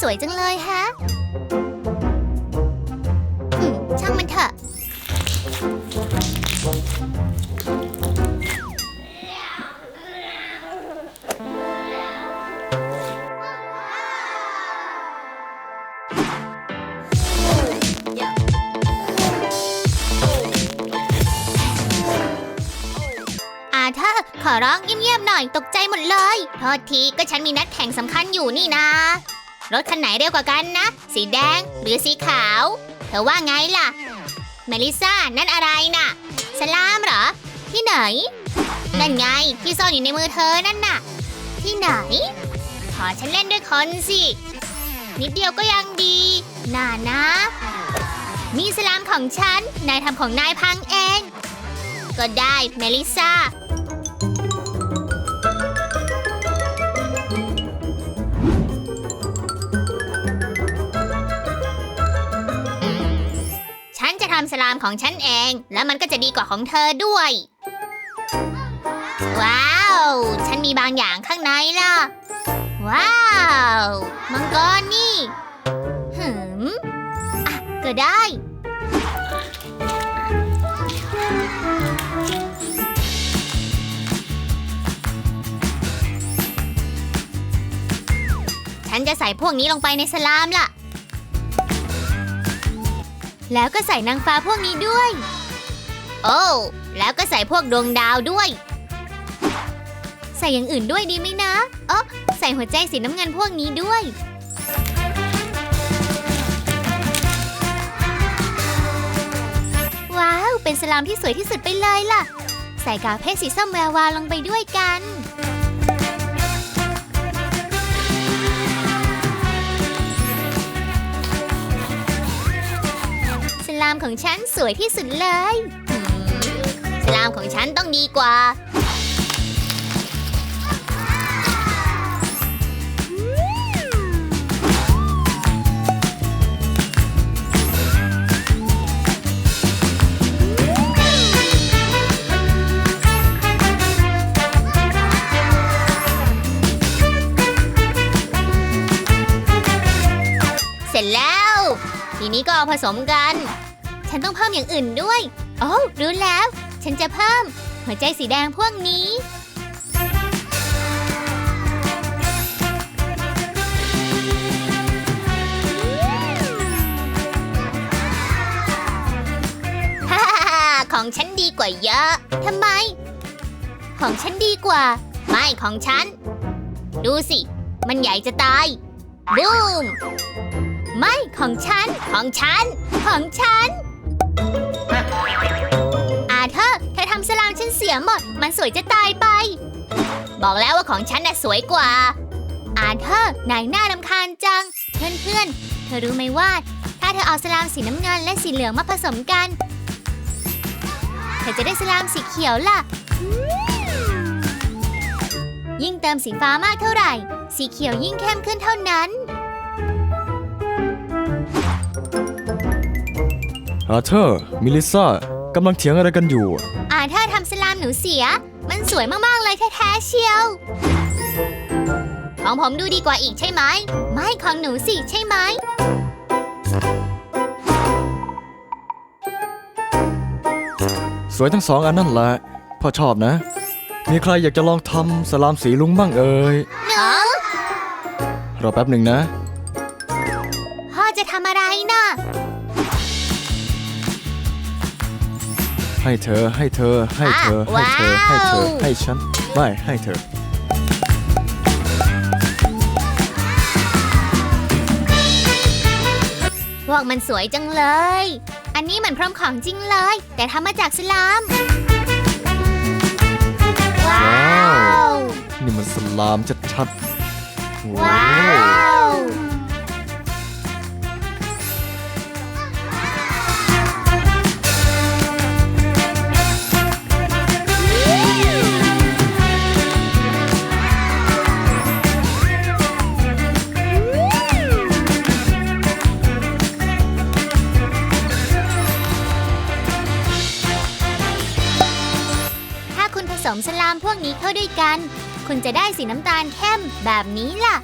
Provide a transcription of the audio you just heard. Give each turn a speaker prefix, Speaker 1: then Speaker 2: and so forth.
Speaker 1: สวยจังเลยฮะอืมช่างมันเถอะ อาเธอขอร้องเงียบๆหน่อยตกใจหมดเลย โทษทีก็ฉันมีนัดแข่งสำคัญอยู่นี่นะ รถคันไหนเร็วกว่ากันนะ สีแดงหรือสีขาว เธอว่าไงล่ะเมลิซ่านั่นอะไรน่ะ สลามเหรอ ที่ไหน นั่นไงที่ซ่อนอยู่ในมือเธอนั่นน่ะ ที่ไหน ขอฉันเล่นด้วยคนสิ นิดเดียวก็ยังดีน่านะ นี่สลามของฉัน นายทำของนายพังเอง ก็ได้เมลิซ่า จะทำสลามของฉันเอง แล้วมันก็จะดีกว่าของเธอด้วย ว้าว ฉันมีบางอย่างข้างในล่ะ ว้าว มังกรนี่หืมอะก็ได้ ฉันจะใส่พวกนี้ลงไปในสลามล่ะ แล้วก็ใส่นางฟ้าพวกนี้ด้วย โอ้แล้วก็ใส่พวกดวงดาวด้วย ใส่อย่างอื่นด้วยดีไหมนะเอ๋อใส่หัวใจสีน้ำเงินพวกนี้ด้วย ว้าว เป็นสลามที่สวยที่สุดไปเลยล่ะ ใส่กาวเพชรสีส้มแวววาวลงไปด้วยกันามของฉันสวยที่สุดเลยสลามของฉันต้องดีกว่า เสร็จแล้ว ทีนี้ก็เอาผสมกัน ฉันต้องเพิ่มอย่างอื่นด้วย โอ้รู้แล้ว ฉันจะเพิ่ม หัวใจสีแดงพวกนี้ฮ่าฮ่าฮ่าของฉันดีกว่าเยอะ ทำไม ของฉันดีกว่า ไม่ของฉัน ดูสิ มันใหญ่จะตาย บูม ไม่ของฉัน ของฉัน ของฉัน นเสียหมด มันสวยจะตายไป บอกแล้วว่าของฉันน่ะสวยกว่า อาเธอร์นายหน้ารำคาญจังเพื่อนเพื่อนๆ เธอรู้ไหมว่า ถ้าเธอเอาสลามสีน้ำเงินและสีเหลืองมาผสมกัน เธอจะได้สลามสีเขียวล่ะ ยิ่งเติมสีฟ้ามากเท่าไหร่ สีเขียวยิ่งเข้มขึ้นเท่านั้น
Speaker 2: อาเธอร์มิลิซ่ากำลังเถียงอะไรกันอยู่
Speaker 1: อาถ้าทำสลามหนูเสีย มันสวยมากๆเลยแท้ๆเชียว ของผมดูดีกว่าอีกใช่ไหม ไม่ของหนูสิใช่ไหม
Speaker 2: สวยทั้งสองอันนั่นแหละพ่อชอบนะ มีใครอยากจะลองทำสลามสีลุงบ้างเอ่ย
Speaker 1: หนู
Speaker 2: รอแป๊บหนึ่งนะ
Speaker 1: พ่อจะทำอะไรน่ะ
Speaker 2: ให้เธอให้เธอให้เธอให้เธอให้เธอให้ฉันไม่ให้เธอ
Speaker 1: พวกมันสวยจังเลย อันนี้เหมือนพร้อมของจริงเลย แต่ทำมาจากสลาม ว้าว
Speaker 2: นี่มันสลามชัดๆ
Speaker 1: ว้าว สมสลามพวกนี้เข้าด้วยกัน คุณจะได้สีน้ำตาลเข้มแบบนี้ล่ะ